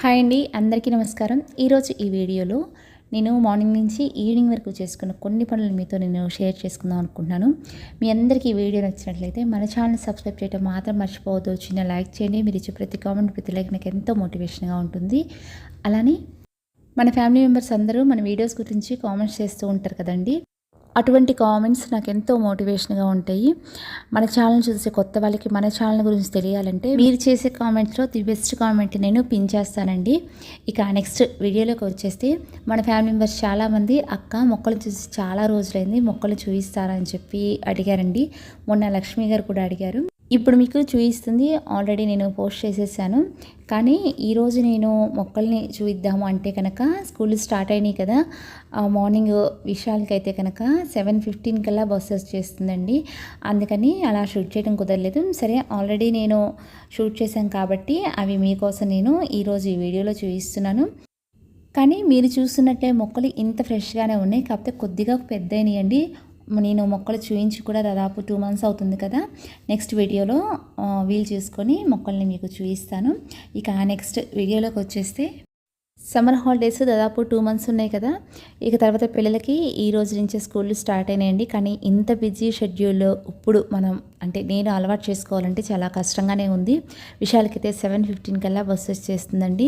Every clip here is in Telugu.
హాయ్ అండి అందరికీ నమస్కారం. ఈరోజు ఈ వీడియోలో నేను మార్నింగ్ నుంచి ఈవినింగ్ వరకు చేసుకున్న కొన్ని పనులు మీతో నేను షేర్ చేసుకుందాం అనుకుంటున్నాను. మీ అందరికీ ఈ వీడియో నచ్చినట్లయితే మన ఛానల్ సబ్స్క్రైబ్ చేయడం మాత్రం మర్చిపోవద్దు. చిన్న లైక్ చేయండి మీరు ఇచ్చే ప్రతి కామెంట్ ప్రతి లైక్ నాకు ఎంతో మోటివేషన్గా ఉంటుంది. అలానే మన ఫ్యామిలీ మెంబర్స్ అందరూ మన వీడియోస్ గురించి కామెంట్స్ చేస్తూ ఉంటారు కదండి. అటువంటి కామెంట్స్ నాకు ఎంతో మోటివేషన్గా ఉంటాయి. మన ఛానల్ చూసే కొత్త వాళ్ళకి మన ఛానల్ గురించి తెలియాలంటే మీరు చేసే కామెంట్స్లో ది బెస్ట్ కామెంట్ నేను పిన్ చేస్తానండి. ఇక నెక్స్ట్ వీడియోలోకి వచ్చేస్తే మన ఫ్యామిలీ మెంబర్స్ చాలామంది అక్క మొక్కలు చూసి చాలా రోజులైంది మొక్కలు చూపిస్తారని చెప్పి అడిగారండి. మొన్న లక్ష్మి గారు కూడా అడిగారు. ఇప్పుడు మీకు చూపిస్తుంది. ఆల్రెడీ నేను పోస్ట్ చేసేసాను. కానీ ఈరోజు నేను మొక్కల్ని చూపిద్దాము అంటే కనుక స్కూల్ స్టార్ట్ అయినాయి కదా. మార్నింగ్ విషయాలకి అయితే కనుక సెవెన్ ఫిఫ్టీన్ కల్లా బస్సెస్ చేస్తుందండి. అందుకని అలా షూట్ చేయడం కుదరలేదు. సరే ఆల్రెడీ నేను షూట్ చేశాను కాబట్టి అవి మీకోసం నేను ఈరోజు ఈ వీడియోలో చూపిస్తున్నాను. కానీ మీరు చూస్తున్నట్టే మొక్కలు ఇంత ఫ్రెష్గానే ఉన్నాయి. కాకపోతే కొద్దిగా పెద్దయినాయండి. నేను మొక్కలు చూయించి కూడా దాదాపు టూ మంత్స్ అవుతుంది కదా. నెక్స్ట్ వీడియోలో వీలు చూసుకొని మొక్కల్ని మీకు చూపిస్తాను. ఇక నెక్స్ట్ వీడియోలోకి వచ్చేస్తే సమ్మర్ హాలిడేస్ దాదాపు టూ మంత్స్ ఉన్నాయి కదా. ఇక తర్వాత పిల్లలకి ఈ రోజు నుంచే స్కూళ్ళు స్టార్ట్ అయినాయండి. కానీ ఇంత బిజీ షెడ్యూల్లో ఇప్పుడు మనం అంటే నేను అలవాటు చేసుకోవాలంటే చాలా కష్టంగానే ఉంది. విశాలకైతే సెవెన్ ఫిఫ్టీన్ కల్లా బస్సు వచ్చేస్తుందండి.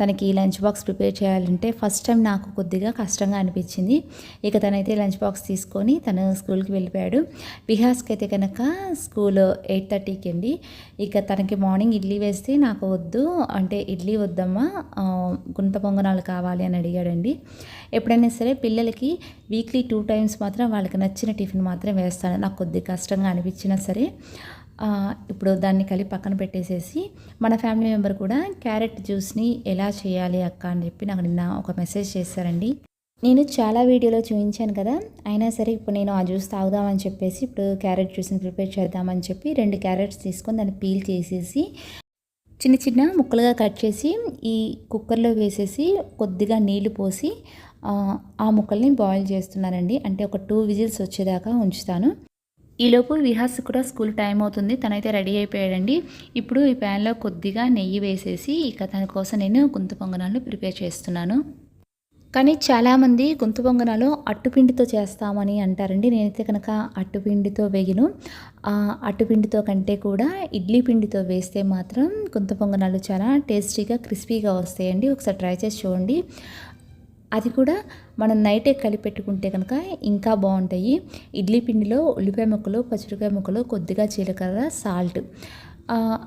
తనకి లంచ్ బాక్స్ ప్రిపేర్ చేయాలంటే ఫస్ట్ టైం నాకు కొద్దిగా కష్టంగా అనిపించింది. ఇక తనైతే లంచ్ బాక్స్ తీసుకొని తను స్కూల్కి వెళ్ళిపోయాడు. విహాస్కి అయితే కనుక స్కూల్ ఎయిట్ థర్టీకి అండి. ఇక తనకి మార్నింగ్ ఇడ్లీ వేస్తే నాకు వద్దు. అంటే ఇడ్లీ వద్దమ్మా. గుంత పొంగనాలు కావాలి అని అడిగాడండి. ఎప్పుడైనా సరే పిల్లలకి వీక్లీ టూ టైమ్స్ మాత్రం వాళ్ళకి నచ్చిన టిఫిన్ మాత్రం వేస్తాను నాకు కొద్దిగా కష్టంగా అనిపించినా సరే ఇప్పుడు దాన్ని కలిపి పక్కన పెట్టేసేసి మన ఫ్యామిలీ మెంబర్ కూడా క్యారెట్ జ్యూస్ని ఎలా చేయాలి అక్క అని చెప్పి నాకు నిన్న ఒక మెసేజ్ చేశారండి. నేను చాలా వీడియోలో చూపించాను కదా అయినా సరే ఇప్పుడు నేను ఆ జ్యూస్ తాగుదామని చెప్పేసి ఇప్పుడు క్యారెట్ జ్యూస్ని ప్రిపేర్ చేద్దామని చెప్పి రెండు క్యారెట్స్ తీసుకొని దాన్ని పీల్ చేసేసి చిన్న చిన్న ముక్కలుగా కట్ చేసి ఈ కుక్కర్లో వేసేసి కొద్దిగా నీళ్ళు పోసి ఆ ముక్కల్ని బాయిల్ చేస్తున్నానండి. అంటే ఒక టూ విజిల్స్ వచ్చేదాకా ఉంచుతాను. ఈలోపు విహాస్ కూడా స్కూల్ టైం అవుతుంది. తనైతే రెడీ అయిపోయాడండి. ఇప్పుడు ఈ ప్యాన్లో కొద్దిగా నెయ్యి వేసేసి ఇక తన కోసం నేను గుంత పొంగనాలు ప్రిపేర్ చేస్తున్నాను. కానీ చాలామంది గొంతు పొంగనాలు అట్టుపిండితో చేస్తామని అంటారండి. నేనైతే కనుక అట్టుపిండితో వేయను. అట్టుపిండితో కంటే కూడా ఇడ్లీ పిండితో వేస్తే మాత్రం గొంతు పొంగనాలు చాలా టేస్టీగా క్రిస్పీగా వస్తాయండి. ఒకసారి ట్రై చేసి చూడండి. అది కూడా మనం నైటే కలిపెట్టుకుంటే కనుక ఇంకా బాగుంటాయి. ఇడ్లీ పిండిలో ఉల్లిపాయ ముక్కలు పచ్చిమిరకాయ ముక్కలు కొద్దిగా జీలకర్ర సాల్ట్.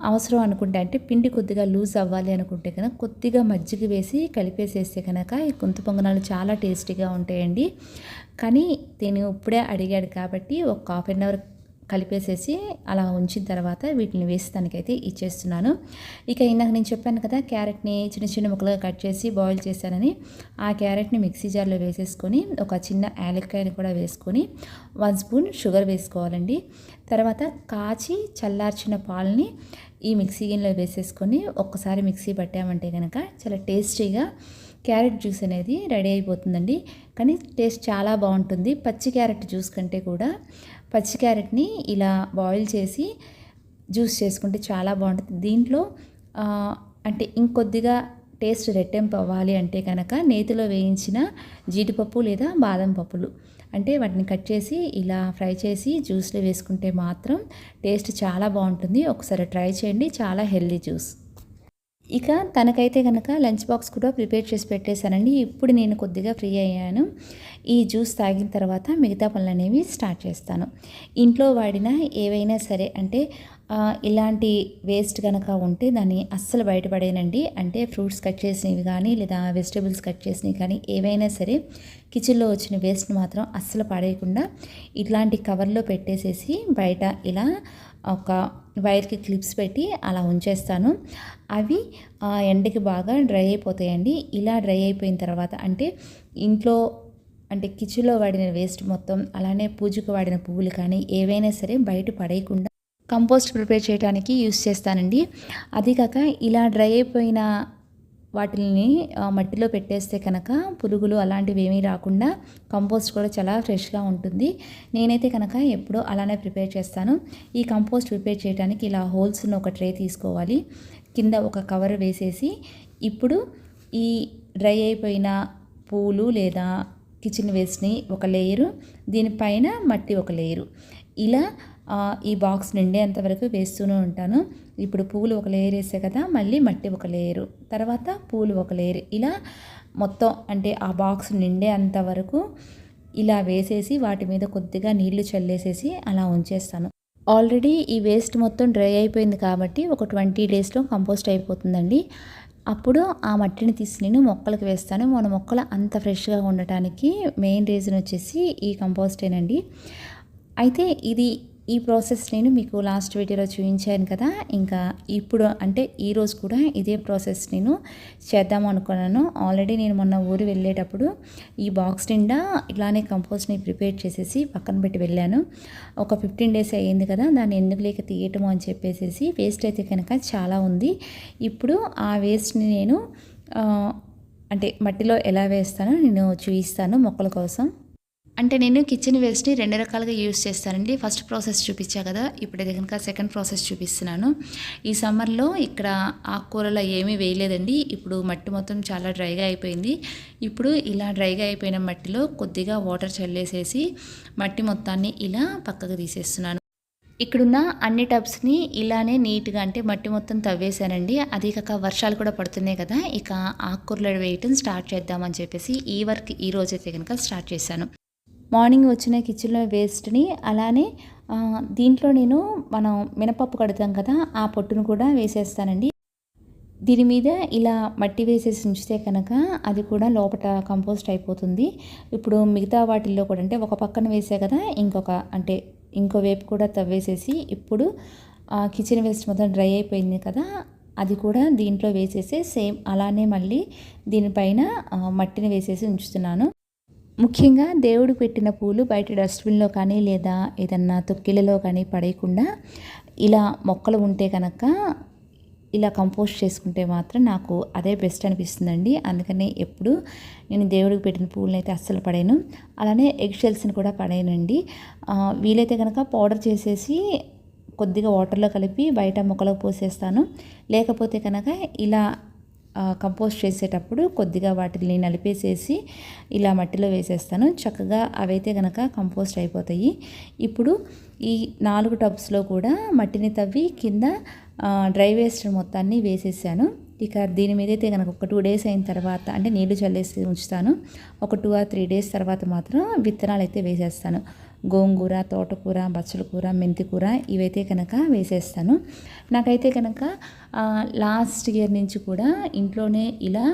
అవసరం అనుకుంటే అంటే పిండి కొద్దిగా లూజ్ అవ్వాలి అనుకుంటే కనుక కొద్దిగా మజ్జిగ వేసి కలిపేసేస్తే కనుక ఈ గొంతు పొంగనాలు చాలా టేస్టీగా ఉంటాయండి. కానీ నేను ఇప్పుడే అడిగాడు కాబట్టి ఒక హాఫ్ అన్ అవర్ కలిపేసేసి అలా ఉంచిన తర్వాత వీటిని వేసి దానికైతే ఇచ్చేస్తున్నాను. ఇక ఇందాక నేను చెప్పాను కదా క్యారెట్ని చిన్న చిన్న ముక్కలుగా కట్ చేసి బాయిల్ చేశానని ఆ క్యారెట్ని మిక్సీ జార్లో వేసేసుకొని ఒక చిన్న యాలక్కాయని కూడా వేసుకొని వన్ స్పూన్ షుగర్ వేసుకోవాలండి. తర్వాత కాచి చల్లార్చిన పాలని ఈ మిక్సీ గిన్నెలో వేసేసుకొని ఒక్కసారి మిక్సీ పట్టామంటే కనుక చాలా టేస్టీగా క్యారెట్ జ్యూస్ అనేది రెడీ అయిపోతుందండి. కానీ టేస్ట్ చాలా బాగుంటుంది. పచ్చి క్యారెట్ జ్యూస్ కంటే కూడా పచ్చి క్యారెట్ని ఇలా బాయిల్ చేసి జ్యూస్ చేసుకుంటే చాలా బాగుంటుంది. దీంట్లో అంటే ఇంకొద్దిగా టేస్ట్ రెట్టింపు అవ్వాలి అంటే కనుక నేతిలో వేయించిన జీడిపప్పు లేదా బాదం పప్పులు. అంటే వాటిని కట్ చేసి ఇలా ఫ్రై చేసి జ్యూస్లో వేసుకుంటే మాత్రం టేస్ట్ చాలా బాగుంటుంది. ఒకసారి ట్రై చేయండి. చాలా హెల్దీ జ్యూస్. ఇక తనకైతే కనుక లంచ్ బాక్స్ కూడా ప్రిపేర్ చేసి పెట్టేశానండి. ఇప్పుడు నేను కొద్దిగా ఫ్రీ అయ్యాను. ఈ జ్యూస్ తాగిన తర్వాత మిగతా పనులు అనేవి స్టార్ట్ చేస్తాను. ఇంట్లో వాడిన ఏవైనా సరే అంటే ఇలాంటి వేస్ట్ కనుక ఉంటే దాన్ని అస్సలు బయటపడేనండి అంటే ఫ్రూట్స్ కట్ చేసినవి కానీ లేదా వెజిటేబుల్స్ కట్ చేసినవి కానీ ఏవైనా సరే కిచెన్లో వచ్చిన వేస్ట్ మాత్రం అస్సలు పడేయకుండా ఇట్లాంటి కవర్లో పెట్టేసేసి బయట ఇలా ఒక వైర్కి క్లిప్స్ పెట్టి అలా ఉంచేస్తాను. అవి ఎండకి బాగా డ్రై అయిపోతాయండి. ఇలా డ్రై అయిపోయిన తర్వాత అంటే ఇంట్లో అంటే కిచెన్లో వాడిన వేస్ట్ మొత్తం అలానే పూజకు వాడిన పువ్వులు కానీ ఏవైనా సరే బయట పడేయకుండా కంపోస్ట్ ప్రిపేర్ చేయడానికి యూస్ చేస్తానండి. అది కాక ఇలా డ్రై అయిపోయిన వాటిని మట్టిలో పెట్టేస్తే కనుక పురుగులు అలాంటివి ఏమీ రాకుండా కంపోస్ట్ కూడా చాలా ఫ్రెష్గా ఉంటుంది. నేనైతే కనుక ఎప్పుడూ అలానే ప్రిపేర్ చేస్తాను. ఈ కంపోస్ట్ ప్రిపేర్ చేయడానికి ఇలా హోల్స్ను ఒక ట్రే తీసుకోవాలి. కింద ఒక కవర్ వేసేసి ఇప్పుడు ఈ డ్రై అయిపోయిన పూలు లేదా కిచెన్ వేస్ట్ని ఒక లేయరు దీనిపైన మట్టి ఒక లేయరు. ఇలా ఈ బాక్స్ నిండేంత వరకు వేస్తూనే ఉంటాను. ఇప్పుడు పూలు ఒక లేయర్ వేసే కదా మళ్ళీ మట్టి ఒక లేయరు తర్వాత పూలు ఒక లేయర్ ఇలా మొత్తం అంటే ఆ బాక్స్ నిండేంత వరకు ఇలా వేసేసి వాటి మీద కొద్దిగా నీళ్ళు చల్లేసేసి అలా ఉంచేస్తాను. ఆల్రెడీ ఈ వేస్ట్ మొత్తం డ్రై అయిపోయింది కాబట్టి ఒక ట్వంటీ డేస్లో కంపోస్ట్ అయిపోతుందండి. అప్పుడు ఆ మట్టిని తీసి నేను మొక్కలకు వేస్తాను. మన మొక్కలు అంత ఫ్రెష్గా ఉండటానికి మెయిన్ రీజన్ వచ్చేసి ఈ కంపోస్టేనండి అయితే ఇది ఈ ప్రాసెస్ నేను మీకు లాస్ట్ వీడియోలో చూపించాను కదా. ఇంకా ఇప్పుడు అంటే ఈరోజు కూడా ఇదే ప్రాసెస్ నేను చేద్దాం అనుకున్నాను. ఆల్రెడీ నేను మొన్న ఊరు వెళ్ళేటప్పుడు ఈ బాక్స్ నిండా ఇలానే కంపోస్ట్ని ప్రిపేర్ చేసేసి పక్కన పెట్టి వెళ్ళాను. ఒక ఫిఫ్టీన్ డేస్ అయ్యింది కదా దాన్ని ఎందుకు లేక తీయటము అని చెప్పేసి వేస్ట్ అయితే కనుక చాలా ఉంది. ఇప్పుడు ఆ వేస్ట్ని నేను అంటే మట్టిలో ఎలా వేస్తానో నేను చూపిస్తాను మొక్కల కోసం. అంటే నేను కిచెన్ వేస్ట్ని రెండు రకాలుగా యూస్ చేస్తానండి. ఫస్ట్ ప్రాసెస్ చూపించా కదా ఇప్పుడే కనుక సెకండ్ ప్రాసెస్ చూపిస్తున్నాను. ఈ సమ్మర్లో ఇక్కడ ఆకుకూరలో ఏమీ వేయలేదండి. ఇప్పుడు మట్టి మొత్తం చాలా డ్రైగా అయిపోయింది. ఇప్పుడు ఇలా డ్రైగా అయిపోయిన మట్టిలో కొద్దిగా వాటర్ చల్లేసేసి మట్టి మొత్తాన్ని ఇలా పక్కకు తీసేస్తున్నాను. ఇక్కడున్న అన్ని టబ్స్ని ఇలానే నీట్గా అంటే మట్టి మొత్తం తవ్వేశానండి. అది కాక వర్షాలు కూడా పడుతున్నాయి కదా ఇక ఆకుకూరలు వేయటం స్టార్ట్ చేద్దామని చెప్పేసి ఈ వర్క్ ఈ రోజైతే కనుక స్టార్ట్ చేశాను. మార్నింగ్ వచ్చిన కిచెన్లో వేస్ట్ని అలానే దీంట్లో నేను మనం మినపప్పు కడతాం కదా ఆ పొట్టును కూడా వేసేస్తానండి. దీని మీద ఇలా మట్టి వేసేసి ఉంచితే కనుక అది కూడా లోపల కంపోస్ట్ అయిపోతుంది. ఇప్పుడు మిగతా వాటిల్లో కూడా అంటే ఒక పక్కన వేసే కదా ఇంకొక అంటే ఇంకో వైపు కూడా తవ్వేసేసి ఇప్పుడు ఆ కిచెన్ వేస్ట్ మొత్తం డ్రై అయిపోయింది కదా అది కూడా దీంట్లో వేసేసి సేమ్ అలానే మళ్ళీ దీనిపైన మట్టిని వేసేసి ఉంచుతున్నాను. ముఖ్యంగా దేవుడు పెట్టిన పూలు బయట డస్ట్బిన్లో కానీ లేదా ఏదన్నా తొక్కిలలో కానీ పడేయకుండా ఇలా మొక్కలు ఉంటే కనుక ఇలా కంపోస్ట్ చేసుకుంటే మాత్రం నాకు అదే బెస్ట్ అనిపిస్తుందండి. అందుకనే ఎప్పుడు నేను దేవుడికి పెట్టిన పూలను అయితే అస్సలు పడేను అలానే ఎగ్ షెల్స్ని కూడా పడేయనండి. వీలైతే కనుక పౌడర్ చేసేసి కొద్దిగా వాటర్లో కలిపి బయట మొక్కలకు పోసేస్తాను. లేకపోతే కనుక ఇలా కంపోస్ట్ చేసేటప్పుడు కొద్దిగా వాటిని నలిపేసేసి ఇలా మట్టిలో వేసేస్తాను. చక్కగా అవైతే కనుక కంపోస్ట్ అయిపోతాయి. ఇప్పుడు ఈ నాలుగు టబ్స్లో కూడా మట్టిని తవ్వి కింద డ్రై వేస్ట్ మొత్తాన్ని వేసేసాను. ఇక దీని మీద అయితే కనుక ఒక టూ డేస్ అయిన తర్వాత అంటే నీళ్ళు చల్లేసి ఉంచుతాను. ఒక టూ ఆర్ త్రీ డేస్ తర్వాత మాత్రం విత్తనాలు అయితే వేసేస్తాను. గోంగూర తోటకూర బచ్చల కూర మెంతి కూర ఇవైతే కనుక వేసేస్తాను. నాకైతే కనుక లాస్ట్ ఇయర్ నుంచి కూడా ఇంట్లోనే ఇలా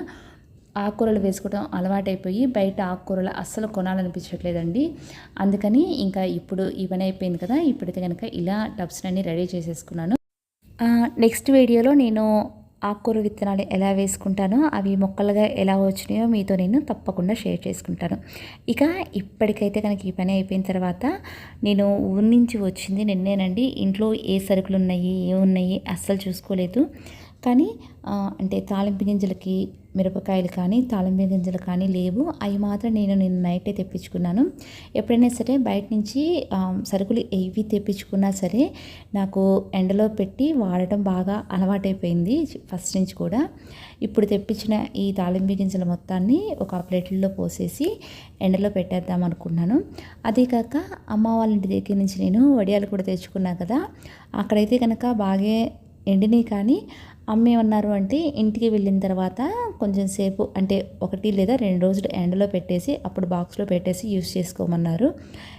ఆకుకూరలు వేసుకోవడం అలవాటైపోయి బయట ఆకుకూరలు అస్సలు కొనాలనిపించట్లేదండి. అందుకని ఇంకా ఇప్పుడు ఇవన్నీ అయిపోయింది కదా ఇప్పుడైతే కనుక ఇలా టబ్స్ అన్నీ రెడీ చేసేసుకున్నాను. నెక్స్ట్ వీడియోలో నేను ఆకుకూర విత్తనాలు ఎలా వేసుకుంటానో అవి మొక్కలుగా ఎలా వచ్చినాయో మీతో నేను తప్పకుండా షేర్ చేసుకుంటాను. ఇక ఇప్పటికైతే కనుక ఈ పని అయిపోయిన తర్వాత నేను ఊరి నుంచి వచ్చింది నిన్నేనండి. ఇంట్లో ఏ సరుకులు ఉన్నాయి ఏమున్నాయి అస్సలు చూసుకోలేదు. కానీ అంటే తాలింపు గింజలకి మిరపకాయలు కానీ తాలింపు గింజలు కానీ లేవు. అవి మాత్రం నేను నిన్న నైటే తెప్పించుకున్నాను. ఎప్పుడైనా సరే బయట నుంచి సరుకులు ఏవి తెప్పించుకున్నా సరే నాకు ఎండలో పెట్టి వాడటం బాగా అలవాటైపోయింది ఫస్ట్ నుంచి కూడా. ఇప్పుడు తెప్పించిన ఈ తాలింపు గింజల మొత్తాన్ని ఒక ప్లేట్లలో పోసేసి ఎండలో పెట్టేద్దాం అనుకున్నాను. అదే కాక అమ్మ వాళ్ళ ఇంటి దగ్గర నుంచి నేను వడియాలు కూడా తెచ్చుకున్నా కదా అక్కడైతే కనుక బాగా ఎండినాయి కానీ అమ్మేమన్నారు అంటే ఇంటికి వెళ్ళిన తర్వాత కొంచెం సేపు అంటే ఒకటి లేదా రెండు రోజులు ఎండలో పెట్టేసి అప్పుడు బాక్స్లో పెట్టేసి యూస్ చేసుకోమన్నారు.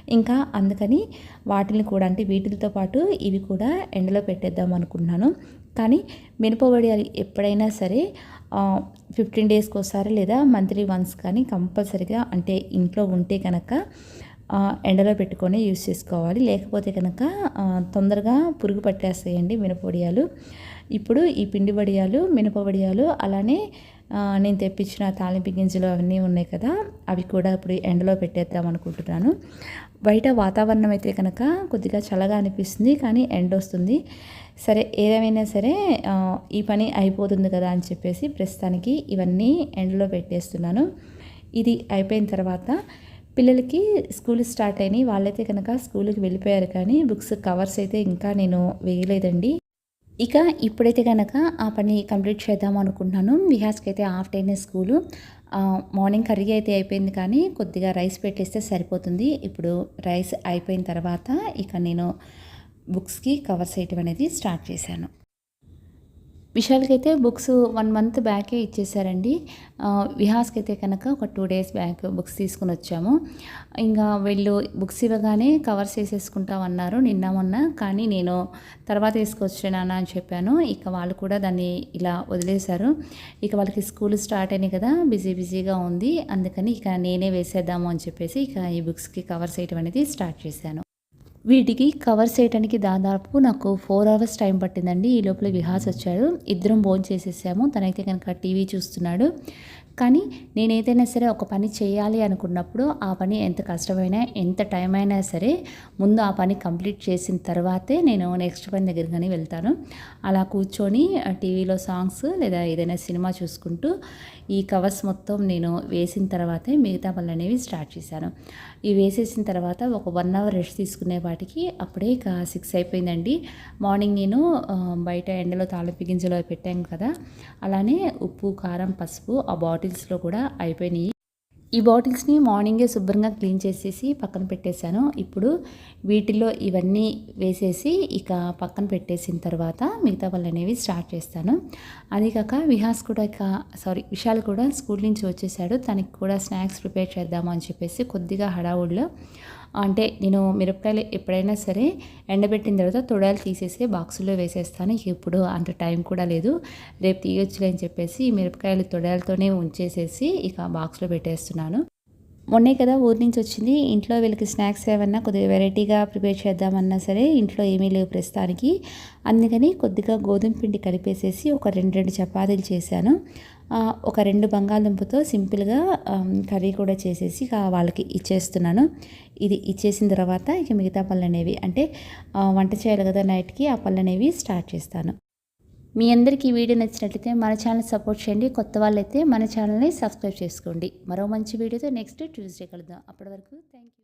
ఇంకా అందుకని వాటిని కూడా అంటే వీటితో పాటు ఇవి కూడా ఎండలో పెట్టేద్దాం అనుకున్నాను కానీ మినపవడియాలు ఎప్పుడైనా సరే ఫిఫ్టీన్ డేస్కి ఒకసారి లేదా మంత్లీ వన్స్ కానీ కంపల్సరిగా అంటే ఇంట్లో ఉంటే కనుక ఎండలో పెట్టుకొని యూస్ చేసుకోవాలి. లేకపోతే కనుక తొందరగా పురుగు పట్టేస్తాయండి మినపొడియాలు. ఇప్పుడు ఈ పిండి వడియాలు మినప వడియాలు అలానే నేను తెప్పించిన తాలింపు గింజలు అవన్నీ ఉన్నాయి కదా అవి కూడా ఇప్పుడు ఎండలో పెట్టేద్దాం అనుకుంటున్నాను. బయట వాతావరణం అయితే కనుక కొద్దిగా చల్లగా అనిపిస్తుంది కానీ ఎండ వస్తుంది. సరే ఏదేమైనా సరే ఈ పని అయిపోతుంది కదా అని చెప్పేసి ప్రస్తుతానికి ఇవన్నీ ఎండలో పెట్టేస్తున్నాను. ఇది అయిపోయిన తర్వాత పిల్లలకి స్కూల్ స్టార్ట్ అయినాయి. వాళ్ళైతే కనుక స్కూల్కి వెళ్ళిపోయారు కానీ బుక్స్ కవర్స్ అయితే ఇంకా నేను వేయలేదండి. ఇక ఇప్పుడైతే కనుక ఆ పని కంప్లీట్ చేద్దాం అనుకుంటున్నాను. విహాస్కి అయితే హాఫ్ డేనే స్కూలు. మార్నింగ్ కర్రీ అయితే అయిపోయింది కానీ కొద్దిగా రైస్ పెట్టేస్తే సరిపోతుంది. ఇప్పుడు రైస్ అయిపోయిన తర్వాత ఇక నేను బుక్స్కి కవర్స్ వేయటం అనేది స్టార్ట్ చేశాను. విశాల్కి అయితే బుక్స్ వన్ మంత్ బ్యాకే ఇచ్చేసారండి. విహాస్కి అయితే కనుక ఒక టూ డేస్ బ్యాక్ బుక్స్ తీసుకుని వచ్చాము. ఇంకా వీళ్ళు బుక్స్ ఇవ్వగానే కవర్స్ వేసేసుకుంటామన్నారు నిన్న మొన్న. కానీ నేను తర్వాత వేసుకొచ్చానా అని చెప్పాను. ఇక వాళ్ళు కూడా దాన్ని ఇలా వదిలేశారు. ఇక వాళ్ళకి స్కూల్ స్టార్ట్ అయినాయి కదా బిజీ బిజీగా ఉంది. అందుకని ఇక నేనే వేసేద్దాము అని చెప్పేసి ఇక ఈ బుక్స్కి కవర్స్ వేయటం అనేది స్టార్ట్ చేశాను. వీటికి కవర్ చేయడానికి దాదాపు నాకు ఫోర్ అవర్స్ టైం పట్టిందండి. ఈ లోపల విహాస్ వచ్చాడు. ఇద్దరం భోజనం చేసేసాము. తనైతే కనుక టీవీ చూస్తున్నాడు. కానీ నేను ఏదైనా సరే ఒక పని చేయాలి అనుకున్నప్పుడు ఆ పని ఎంత కష్టమైనా ఎంత టైం అయినా సరే ముందు ఆ పని కంప్లీట్ చేసిన తర్వాతే నేను నెక్స్ట్ పని దగ్గరికి కానీ వెళ్తాను. అలా కూర్చొని టీవీలో సాంగ్స్ లేదా ఏదైనా సినిమా చూసుకుంటూ ఈ కవర్స్ మొత్తం నేను వేసిన తర్వాతే మిగతా పనులు అనేవి స్టార్ట్ చేశాను. ఇవి వేసేసిన తర్వాత ఒక వన్ అవర్ రెస్ట్ తీసుకునే వాటికి అప్పుడే ఇక సిక్స్ అయిపోయిందండి. మార్నింగ్ నేను బయట ఎండలో తాళపు గింజలు పెట్టాను కదా అలానే ఉప్పు కారం పసుపు ఆ బాటిల్ బాటిల్స్లో కూడా అయిపోయినాయి. ఈ బాటిల్స్ని మార్నింగే శుభ్రంగా క్లీన్ చేసేసి పక్కన పెట్టేశాను. ఇప్పుడు వీటిలో ఇవన్నీ వేసేసి ఇక పక్కన పెట్టేసిన తర్వాత మిగతా పనులు అనేవి స్టార్ట్ చేస్తాను. అది కాక విహాస్ కూడా ఇక సారీ విశాల్ కూడా స్కూల్ నుంచి వచ్చేసాడు. తనకి కూడా స్నాక్స్ ప్రిపేర్ చేద్దాము అని చెప్పేసి కొద్దిగా హడావుడిలో అంటే నేను మిరపకాయలు ఎప్పుడైనా సరే ఎండబెట్టిన తర్వాత తొడాలు తీసేసి బాక్సులో వేసేస్తాను. ఇప్పుడు అంత టైం కూడా లేదు. రేపు తీయొచ్చులే అని చెప్పేసి ఈ మిరపకాయలు తొడాలతోనే ఉంచేసేసి ఇక బాక్స్లో పెట్టేస్తున్నాను. మొన్నే కదా ఊరి నుంచి వచ్చింది. ఇంట్లో వీళ్ళకి స్నాక్స్ ఏమన్నా కొద్దిగా వెరైటీగా ప్రిపేర్ చేద్దామన్నా సరే ఇంట్లో ఏమీ లేవు ప్రస్తుతానికి. అందుకని కొద్దిగా గోధుమ పిండి కలిపేసేసి ఒక రెండు రెండు చపాతీలు చేశాను. ఒక రెండు బంగాళదుంపతో సింపుల్గా కర్రీ కూడా చేసేసి ఇక వాళ్ళకి ఇచ్చేస్తున్నాను. ఇది ఇచ్చేసిన తర్వాత ఇక మిగతా పళ్ళు అనేవి అంటే వంట చేయాలి కదా నైట్కి ఆ పళ్ళు అనేవి స్టార్ట్ చేస్తాను. మీ అందరికీ ఈ వీడియో నచ్చినట్లయితే మన ఛానల్ సపోర్ట్ చేయండి. కొత్త వాళ్ళైతే మన ఛానల్ని సబ్స్క్రైబ్ చేసుకోండి. మరో మంచి వీడియోతో నెక్స్ట్ ట్యూస్డే కలుద్దాం. అప్పటి వరకు థ్యాంక్ యూ